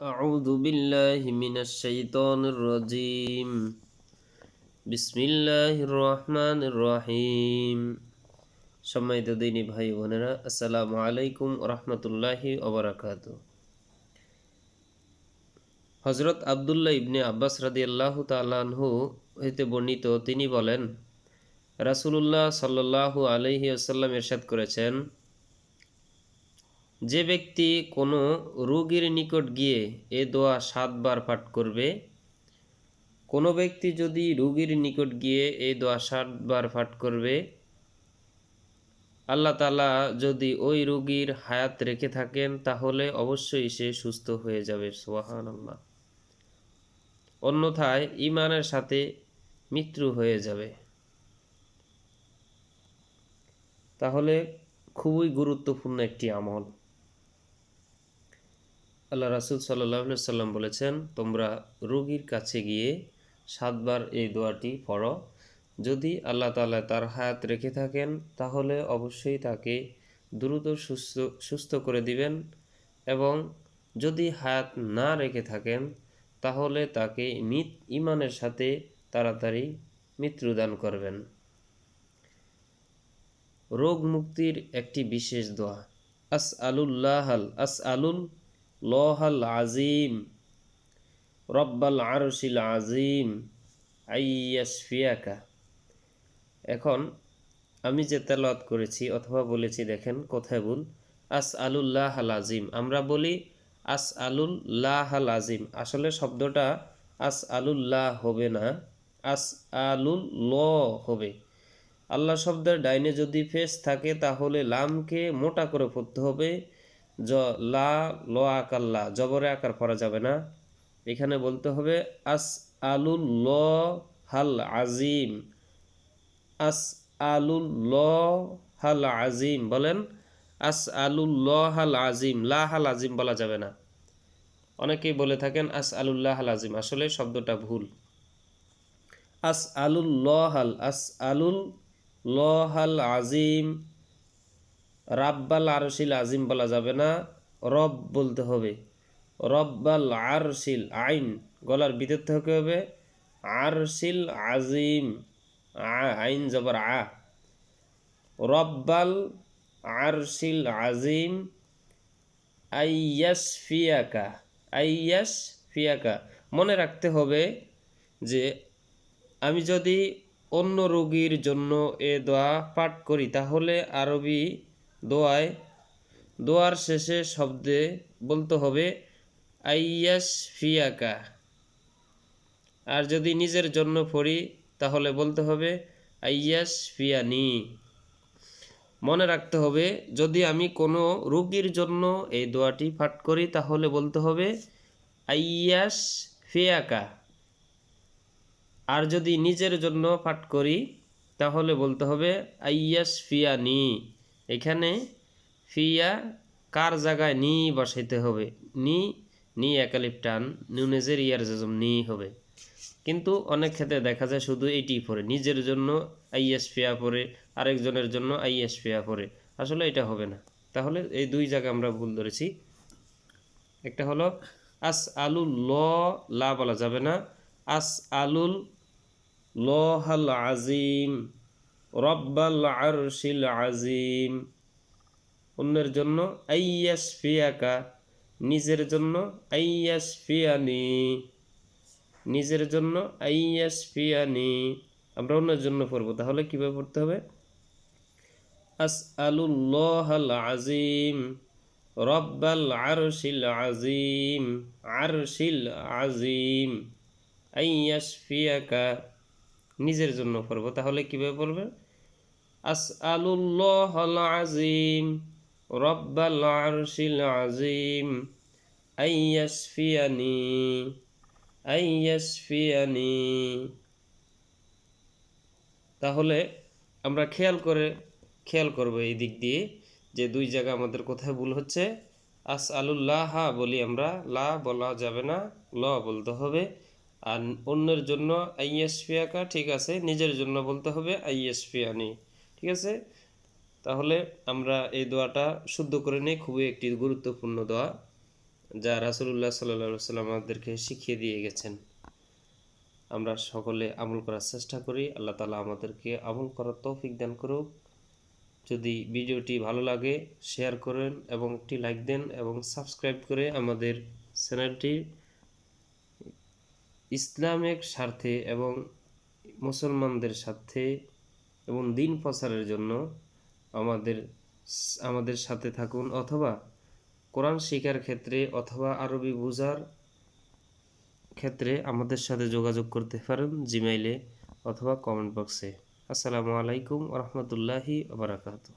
أعوذ بالله من الشيطان الرجيم بسم الله الرحمن الرحيم সম্মানিত দিনী ভাই বোনেরা আসসালামু আলাইকুম রহমতুল্লাহি ওবরাকাত হজরত আবদুল্লাহ ইবনে আব্বাস রাদি আল্লাহ তালাহু হইতে বর্ণিত তিনি বলেন রাসুলুল্লাহ সাল্লাহ আলহি আসাল্লাম এরশাদ করেছেন যে ব্যক্তি কোনো রোগীর নিকট গিয়ে এ দোয়া সাতবার পাঠ করবে, কোনো ব্যক্তি যদি রোগীর নিকট গিয়ে এই দোয়া সাতবার পাঠ করবে, আল্লাহ তালা যদি ওই রোগীর হায়াত রেখে থাকেন, তাহলে অবশ্যই সে সুস্থ হয়ে যাবে। সোহান আল্লাহ অন্যথায় ইমানের সাথে মৃত্যু হয়ে যাবে। তাহলে খুবই গুরুত্বপূর্ণ একটি আমল। আল্লাহ রাসুল সাল্লাহ সাল্লাম বলেছেন, তোমরা রোগীর কাছে গিয়ে সাতবার এই দোয়াটি পড়ো। যদি আল্লাহ তালা তার হায়াত রেখে থাকেন, তাহলে অবশ্যই তাকে দ্রুত সুস্থ সুস্থ করে দিবেন এবং যদি হায়াত না রেখে থাকেন, তাহলে তাকে মিত ইমানের সাথে তাড়াতাড়ি মৃত্যুদান করবেন। রোগ মুক্তির একটি বিশেষ দোয়া। আস আলুল্লাহাল আস আলুল লহাল আজিম, রব্বাল আরশিল আজিম, আইয়াসফিয়াকা। এখন আমি যে তেলাওয়াত করেছি অথবা বলেছি, দেখেন কোথায় বল আস আলুল্লাহ আল আজিম। আমরা বলি আস আলুল্লাহ আল আজিম। আসলে শব্দটা আস আলুল্লাহ হবে না আস আলুল ল হবে। আল্লাহ শব্দের ডাইনে যদি ফেস থাকে, তাহলে লামকে মোটা করে পড়তে হবে জ, লা, ল আকাল্লা জবরে আকার করা যাবে না। এখানে বলতে হবে আস আলুল ল হাল আজিম। আস আলুল ল হাল আজিম। বলেন আস আলুল ল হাল আজিম। লা হাল আজিম বলা যাবে না। অনেকেই বলে থাকেন আস আলুল্লাহ হাল আজিম। আসলে শব্দটা ভুল। আস আলুল ল হাল আস আলুল ল হাল আজিম। রাব্বাল আরশিল আজিম বলা যাবে না, রব বলতে হবে। রব্বাল আরশিল, আইন, গলার ভিতর থেকে হবে। আরশিল আজিম আইন জবর আ। রব্বাল আরশিল আজিম, আইয়াস ফিয়াকা আইয়াস ফিয়াকা। মনে রাখতে হবে যে, আমি যদি অন্য রোগীর জন্য এ দোয়া পাঠ করি, তাহলে আরবি দোয়ায়, দোয়ার শেষে শব্দে বলতে হবে, আইয়াস ফিয়াকা। আর যদি নিজের জন্য পড়ি, তাহলে বলতে হবে, আইয়াস ফিয়ানি। মনে রাখতে হবে, যদি আমি কোনো রুগীর জন্য এই দোয়াটি পাঠ করি, তাহলে বলতে হবে, আইয়াস ফিয়াকা। আর যদি নিজের জন্য পাঠ করি, তাহলে বলতে হবে, আইয়াস ফিয়ানি। এখানে ফিয়া কার জায়গায় নি বসাইতে হবে? নি নি একালিপ টান নিউনেজের ইয়ার জজম নি হবে। কিন্তু অনেক ক্ষেত্রে দেখা যায় শুধু এইটি পড়ে। নিজের জন্য আইএস ফিয়া পড়ে, আরেকজনের জন্য আইএস ফিয়া পড়ে। আসলে এটা হবে না। তাহলে এই দুই জায়গা আমরা ভুল ধরেছি। একটা হলো, আস আলুল ল, লা বলা যাবে না। আস আলুল ল হাল আজিম। রব্বাল আরশিল আজিম। অন্যের জন্য আইয়াস ফিয়াকা নিজের জন্য আইয়াস ফিয়ানি নিজের জন্য আইয়াস ফিয়ানি আমরা অন্যের জন্য পড়ব। তাহলে কীভাবে পড়তে হবে? আস আলুল্লাহ আজিম। রব্বাল আরশিল আজিম। আরশিল আজিম। আইয়াস ফিয়াকা নিজের জন্য পড়ব। তাহলে কীভাবে পড়বে? আস আলুল্লাহ আজিম রব্বাল আরশিল আজিম আইয়াস ফিয়ানি আইয়াসফিয়ানি তাহলে আমরা খেয়াল করে, খেয়াল করব এই দিক দিয়ে যে দুই জায়গা আমাদের কোথায় ভুল হচ্ছে। আস আলুল্লাহ বলি আমরা, লা বলা যাবে না, ল বলতে হবে। আর অন্যের জন্য আইএসপিয়াকা ঠিক আছে, নিজের জন্য বলতে হবে আইএসপিয়ানি ঠিক আছে? তাহলে আমরা এই দোয়াটা শুদ্ধ করে নিই খুবই একটি গুরুত্বপূর্ণ দোয়া, যা রাসুলুল্লাহ সাল্লাহ সাল্লাম আমাদেরকে শিখিয়ে দিয়ে গেছেন। আমরা সকলে আমল করার চেষ্টা করি। আল্লাহ তালা আমাদেরকে আমল করার তৌফিক দান করুক। যদি ভিডিওটি ভালো লাগে, শেয়ার করেন এবং একটি লাইক দেন এবং সাবস্ক্রাইব করে আমাদের চ্যানেলটি ইসলামিক স্বার্থে এবং মুসলমানদের স্বার্থে এবং দিন প্রচারের জন্য আমাদের আমাদের সাথে থাকুন অথবা কোরআন শিকার ক্ষেত্রে অথবা আরবি বোঝার ক্ষেত্রে আমাদের সাথে যোগাযোগ করতে পারেন জিমেইলে অথবা কমেন্ট বক্সে। আসসালামু আলাইকুম রহমতুল্লাহি বারাকাতু